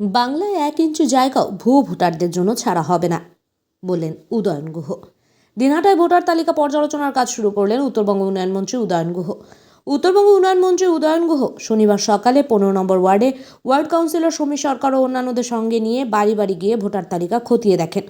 বাংলায় এক ইঞ্চি জায়গাও ভুয়ো ভোটারদের জন্য ছাড়া হবে না, বললেন উদয়ন গুহ। দিনহাটায় ভোটার তালিকা পর্যালোচনার কাজ শুরু করলেন উত্তরবঙ্গ উন্নয়ন মন্ত্রী উদয়ন গুহ। উত্তরবঙ্গ উন্নয়ন মন্ত্রী উদয়ন গুহ শনিবার সকালে পনেরো নম্বর ওয়ার্ডে ওয়ার্ড কাউন্সিলর সমীর সরকার ও অন্যান্যদের সঙ্গে নিয়ে বাড়ি বাড়ি গিয়ে ভোটার তালিকা খতিয়ে দেখেন।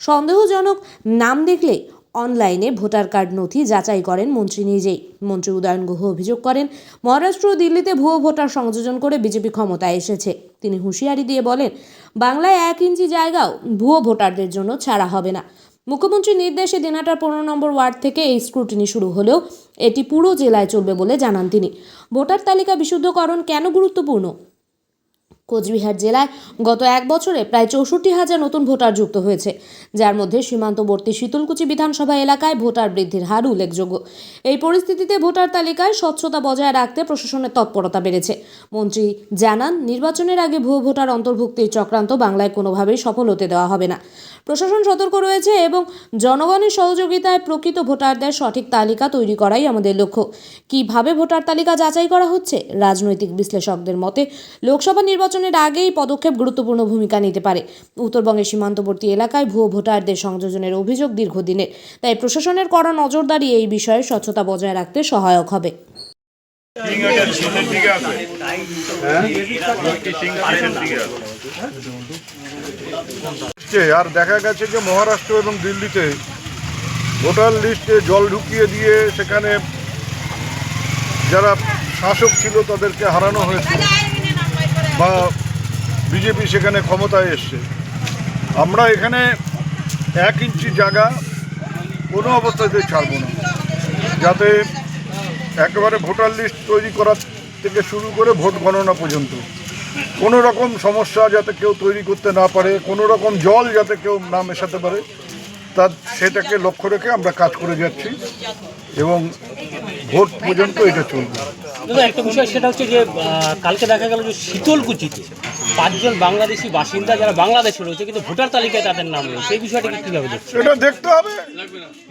সন্দেহজনক নাম দেখলে অনলাইনে ভোটার কার্ড নথি যাচাই করেন মন্ত্রী নিজেই। মন্ত্রী উদয়ন গুহ অভিযোগ করেন, মহারাষ্ট্র ও দিল্লিতে ভুয়ো ভোটার সংযোজন করে বিজেপি ক্ষমতায় এসেছে। তিনি হুঁশিয়ারি দিয়ে বলেন, বাংলায় এক ইঞ্চি জায়গাও ভুয়ো ভোটারদের জন্য ছাড়া হবে না। মুখ্যমন্ত্রীর নির্দেশে দিনাটার পনেরো নম্বর ওয়ার্ড থেকে এই স্ক্রুটিনি শুরু হলেও এটি পুরো জেলায় চলবে বলে জানান তিনি। ভোটার তালিকা বিশুদ্ধকরণ কেন গুরুত্বপূর্ণ? কোচবিহার জেলায় গত এক বছরে প্রায় চৌষট্টি হাজার নতুন ভোটার যুক্ত হয়েছে, যার মধ্যে সীমান্তবর্তী শীতলকুচি বিধানসভা এলাকায় ভোটার বৃদ্ধির হার উল্লেখযোগ্য। এই পরিস্থিতিতে ভোটার তালিকায় স্বচ্ছতা বজায় রাখতে প্রশাসনের তৎপরতা বেড়েছে। মন্ত্রী জানান, নির্বাচনের আগে ভুয়ো ভোটার অন্তর্ভুক্তির চক্রান্ত বাংলায় কোনোভাবেই সফল হতে দেওয়া হবে না। প্রশাসন সতর্ক রয়েছে এবং জনগণের সহযোগিতায় প্রকৃত ভোটারদের সঠিক তালিকা তৈরি করাই আমাদের লক্ষ্য। কীভাবে ভোটার তালিকা যাচাই করা হচ্ছে, রাজনৈতিক বিশ্লেষকদের মতে, লোকসভা নির্বাচনের আগেই পদক্ষেপ গুরুত্বপূর্ণ ভূমিকা নিতে পারে। উত্তরবঙ্গের সীমান্তবর্তী এলাকায় ভুয়ো ভোটারদের সংযোজনের অভিযোগ দীর্ঘদিনের। তাই প্রশাসনের কড়া নজরদারি এই বিষয়ে স্বচ্ছতা বজায় রাখতে সহায়ক হবে। আর দেখা গেছে যে মহারাষ্ট্র এবং দিল্লিতে ভোটার লিস্টে জল ঢুকিয়ে দিয়ে সেখানে যারা শাসক ছিল তাদেরকে হারানো হয়েছে। বা বিজেপি সেখানে ক্ষমতায় এসছে। আমরা এখানে এক ইঞ্চি জায়গা কোনো অবস্থাতে ছাড়বো না। যাতে একেবারে ভোটার লিস্ট তৈরি করার থেকে শুরু করে ভোট গণনা পর্যন্ত। কোনো রকম সমস্যা যাতে কেউ তৈরি করতে না পারে, কোনো রকম জল যাতে কেউ না মেশাতে পারে তার সেটাকে লক্ষ্য রেখে আমরা কাজ করে যাচ্ছি এবং ভোট পর্যন্ত এটা চলবে। দাদা একটা বিষয় সেটা হচ্ছে যে কালকে দেখা গেল যে শীতলকুচিতে পাঁচজন বাংলাদেশি বাসিন্দা যারা বাংলাদেশে রয়েছে কিন্তু ভোটার তালিকায় তাদের নাম রয়েছে সেই বিষয়টাকে কীভাবে দেখছে এটা দেখতে হবে।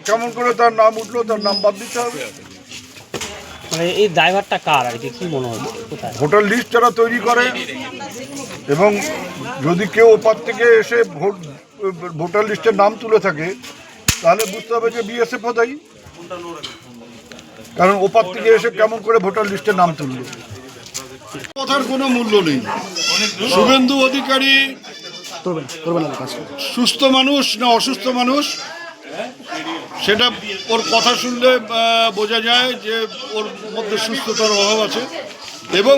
কেমন করে তার নাম উঠল তার নাম বাদ দিতে হবে। মানে এই ড্রাইভারটা কার আর কি? কী মনে হয়? কোথায়? ভোটার লিস্ট যারা তৈরি করে এবং যদি কেউ ওপার থেকে এসে ভোট ভোটার লিস্টের নাম তুলে থাকে তাহলে বুঝতে হবে যে বিএসএফ দায়ী। কারণ ওপার থেকে এসে কেমন করে ভোটার লিস্টের নাম তুললো। কথার কোনো মূল্য নেই। শুভেন্দু অধিকারী সুস্থ মানুষ না অসুস্থ মানুষ সেটা ওর কথা শুনলে বোঝা যায় যে ওর মধ্যে সুস্থতার অভাব আছে। এবং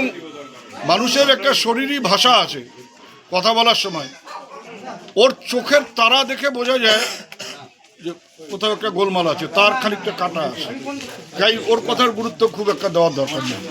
মানুষের একটা শরীরী ভাষা আছে কথা বলার সময়। ওর চোখের তারা দেখে বোঝা যায় যে কোথাও একটা গোলমাল আছে, তার খানিকটা কাটা আছে। তাই ওর কথার গুরুত্ব খুব একটা দেওয়ার দরকার নেই।